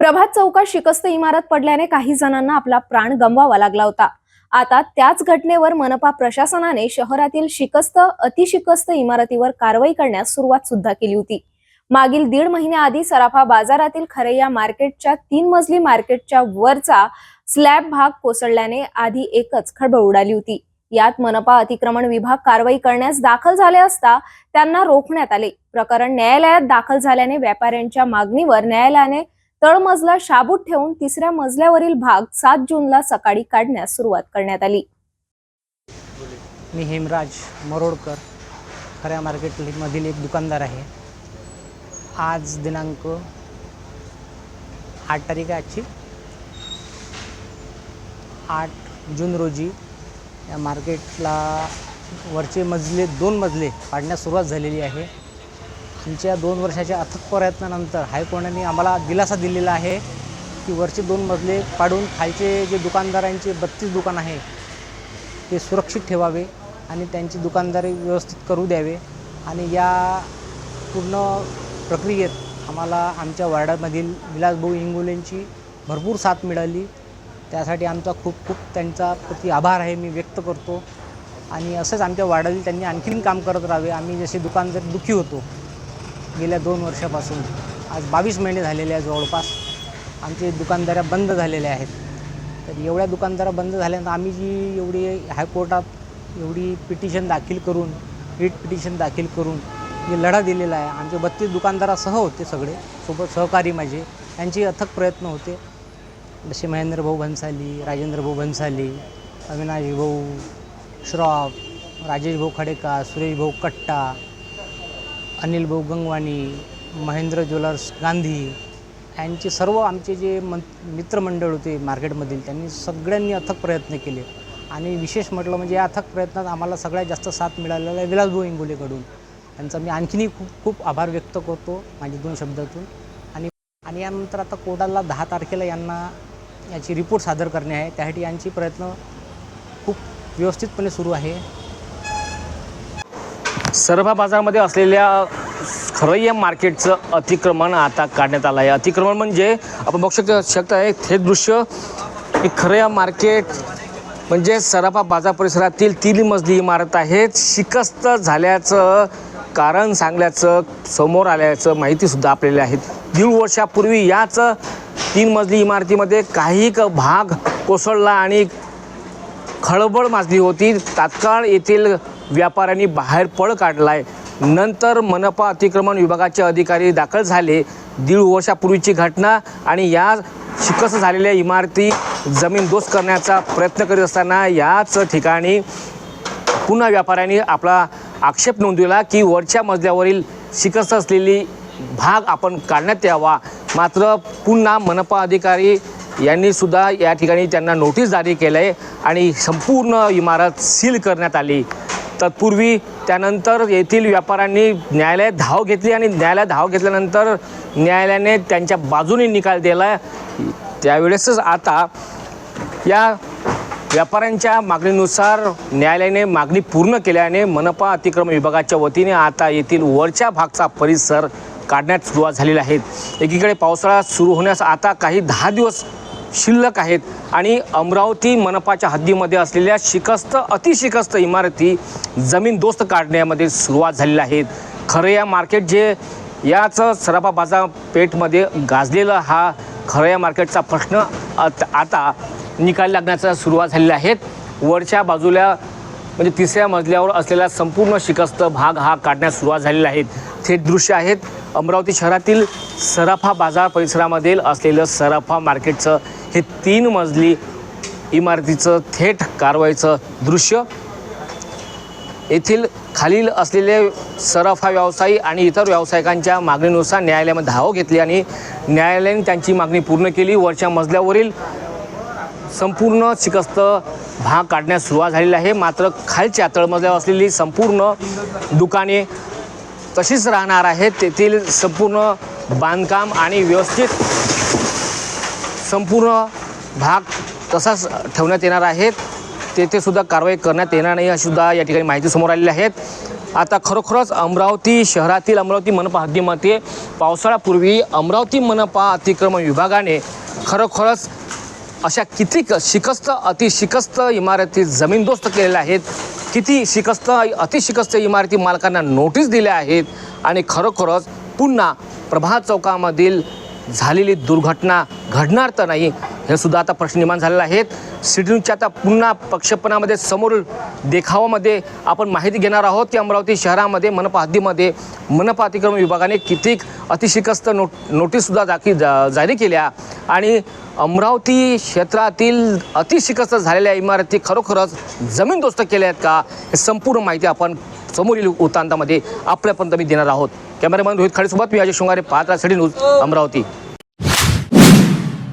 प्रभात चौकात शिकस्त इमारत पडल्याने काही जणांना आपला प्राण गमवावा लागला होता. आता त्याच घटनेवर मनपा प्रशासनाने शहरातील शिकस्त अतिशिकस्त इमारतीवर कारवाई करण्यास सुरुवात सुद्धा केली होती. मागील दीड महिन्याआधी सराफा बाजारातील खरैया मार्केटच्या तीन मजली मार्केटच्या वरचा स्लॅब भाग कोसळल्याने आधी एकच खळबळ उडाली होती. यात मनपा अतिक्रमण विभाग कारवाई करण्यास दाखल झाले असता त्यांना रोखण्यात आले. प्रकरण न्यायालयात दाखल झाल्याने व्यापाऱ्यांच्या मागणीवर न्यायालयाने तळमजला शाबूत ठेवून तिसऱ्या मजल्यावरील भाग सात जूनला सकाळी काढण्यास सुरुवात करण्यात आली. मी हेमराज मरोडकर खऱ्या मार्केटमधील एक दुकानदार आहे. आज दिनांक आठ तारीख आहे आजची. आठ जून रोजी या मार्केटला वरचे मजले दोन मजले पाडण्यास सुरुवात झालेली आहे. आमच्या दोन वर्षाच्या अथक प्रयत्नानंतर हायकोर्टाने आम्हाला दिलासा दिलेला आहे की वरचे दोन मजले पाडून खालचे जे दुकानदारांचे बत्तीस दुकान आहे ते सुरक्षित ठेवावे आणि त्यांची दुकानदारी व्यवस्थित करू द्यावे. आणि या पूर्ण प्रक्रियेत आम्हाला आमच्या वार्डामधील विलासभाऊ इंगोलेंची भरपूर साथ मिळाली. त्यासाठी आमचा खूप खूप त्यांचा प्रति आभार आहे मी व्यक्त करतो. आणि असंच आमच्या वार्डातील त्यांनी आणखीन काम करत राहावे. आम्ही जसे दुकानदार दुःखी होतो गेल्या दोन वर्षापासून. आज बावीस महिने झालेले आहे जवळपास. आमचे दुकानदाऱ्या बंद झालेल्या आहेत. तर एवढ्या दुकानदारा बंद झाल्यानंतर आम्ही जी एवढी हायकोर्टात एवढी पिटिशन दाखल करून रीट पिटिशन दाखल करून जे लढा दिलेला आहे. आमचे बत्तीस दुकानदारासह होते सगळे. सोबत सहकारी माझे. यांचे अथक प्रयत्न होते. जसे महेंद्र भाऊ भन्साली राजेंद्र भाऊ भन्साली अविनाश भाऊ श्रॉफ राजेश भाऊ खडेका सुरेश भाऊ कट्टा अनिल भाऊ गंगवाणी महेंद्र ज्वेलर्स गांधी यांचे सर्व आमचे जे मं मित्रमंडळ होते मार्केटमधील त्यांनी सगळ्यांनी अथक प्रयत्न केले. आणि विशेष म्हटलं म्हणजे या अथक प्रयत्नात आम्हाला सगळ्यात जास्त साथ मिळालेला आहे विलासभाऊ इंगोलेकडून. त्यांचा मी आणखीनही खूप खूप आभार व्यक्त करतो माझ्या दोन शब्दातून. आणि आणि यानंतर आता कोर्टाला दहा तारखेला यांना याची रिपोर्ट सादर करणे आहे. त्यासाठी यांची प्रयत्न खूप व्यवस्थितपणे सुरू आहे. सरभा बाजारामध्ये असलेल्या खरय्या मार्केटचं अतिक्रमण आता काढण्यात आलं आहे. अतिक्रमण म्हणजे आपण बघू शकतो शकता हे हे दृश्य की खरया मार्केट म्हणजे सराफा बाजार परिसरातील तीन मजली इमारत आहेत. शिकस्त झाल्याचं कारण सांगल्याचं समोर आल्याचं माहितीसुद्धा आपल्याला आहेत दीड वर्षापूर्वी याच तीन मजली इमारतीमध्ये काही क भाग कोसळला आणि खळबळ माजली होती. तात्काळ येथील व्यापाऱ्यांनी बाहेर पळ काढला आहे नंतर मनपा अतिक्रमण विभागाचे अधिकारी दाखल झाले. दीड वर्षापूर्वीची घटना आणि या शिकस्त झालेल्या इमारती जमीन दोस्त करण्याचा प्रयत्न करीत असताना याच ठिकाणी पुन्हा व्यापाऱ्यांनी आपला आक्षेप नोंदविला की वरच्या मजल्यावरील शिकस्त असलेली भाग आपण काढण्यात यावा. मात्र पुन्हा मनपा अधिकारी यांनी सुद्धा या ठिकाणी त्यांना नोटीस जारी केलं आहे आणि संपूर्ण इमारत सील करण्यात आली. तत्पूर्वी त्यानंतर येथील व्यापाऱ्यांनी न्यायालयात धाव घेतली आणि न्यायालयात धाव घेतल्यानंतर न्यायालयाने त्यांच्या बाजूने निकाल दिला. त्यावेळेसच आता या व्यापाऱ्यांच्या मागणीनुसार न्यायालयाने मागणी पूर्ण केल्याने मनपा अतिक्रमण विभागाच्या वतीने आता येथील वरच्या भागचा परिसर काढण्यात सुरुवात झालेली आहे. एकीकडे पावसाळा सुरू होण्यास आता काही दहा दिवस शिल्लक आहेत. आणि अमरावती मनपाच्या हद्दीमध्ये असलेल्या शिकस्त अतिशिकस्त इमारती जमीन दोस्त काढण्यामध्ये सुरुवात झालेल्या आहेत खरं या मार्केट जे याच सराफा बाजारपेठमध्ये गाजलेला हा खरं या मार्केटचा प्रश्न आता निकाल लागण्याचा सुरुवात झालेल्या आहेत वरच्या बाजूला म्हणजे तिसऱ्या मजल्यावर असलेला संपूर्ण शिकस्त भाग हा काढण्यास सुरुवात झालेला आहे. थेट दृश्य आहेत. अमरावती शहरातील सराफा बाजार परिसरामधील असलेलं सराफा मार्केटचं हे तीन मजली इमारतीचं थेट कारवाईचं दृश्य. येथील खालील असलेले सराफा व्यावसायी आणि इतर व्यावसायिकांच्या मागणीनुसार न्यायालयामध्ये धाव घेतली आणि न्यायालयाने त्यांची मागणी पूर्ण केली. वरच्या मजल्यावरील संपूर्ण शिकस्त भाग काढण्यास सुरुवात झालेली आहे. मात्र खालच्या तळमजल्यावर असलेली संपूर्ण दुकाने तशीच राहणार आहेत. तेथील संपूर्ण बांधकाम आणि व्यवस्थित संपूर्ण भाग तसाच ठेवण्यात येणार आहेत. तेथे सुद्धा कारवाई करण्यात येणार नाही अशी सुद्धा या ठिकाणी माहिती समोर आलेली आहेत आता खरोखरच अमरावती शहरातील अमरावती मनपा हद्दीमध्ये पावसाळ्यापूर्वी अमरावती मनपा अतिक्रमण विभागाने खरोखरच अशा किती शिकस्त अतिशिकस्त इमारती जमीनदोस्त केलेल्या आहेत. किती शिकस्त अतिशिकस्त इमारती मालकांना नोटीस दिल्या आहेत आणि खरोखरच पुन्हा प्रभात चौकामधील झालेली दुर्घटना घडणार तर नाही हे सुद्धा आता प्रश्न निर्माण झालेले आहेत. सिटी न्यूजच्या आता पुन्हा प्रक्षेपणामध्ये समोर देखावामध्ये आपण माहिती घेणार आहोत. की अमरावती शहरामध्ये मनपा हद्दीमध्ये मनपा अतिक्रमण विभागाने कितीक अतिशिकस्त नोट नोटीससुद्धा दाखी जा जारी केल्या. आणि अमरावती क्षेत्रातील अतिशिकस्त झालेल्या इमारती खरोखरच जमीनदोस्त केल्या आहेत का? हे संपूर्ण माहिती आपण समोरील वृत्तांतामध्ये आपल्यापर्यंत मी देणार आहोत. कॅमेरामॅन रोहित खाडीसोबत मी अजय शृंगारे पाहत सिटी न्यूज अमरावती.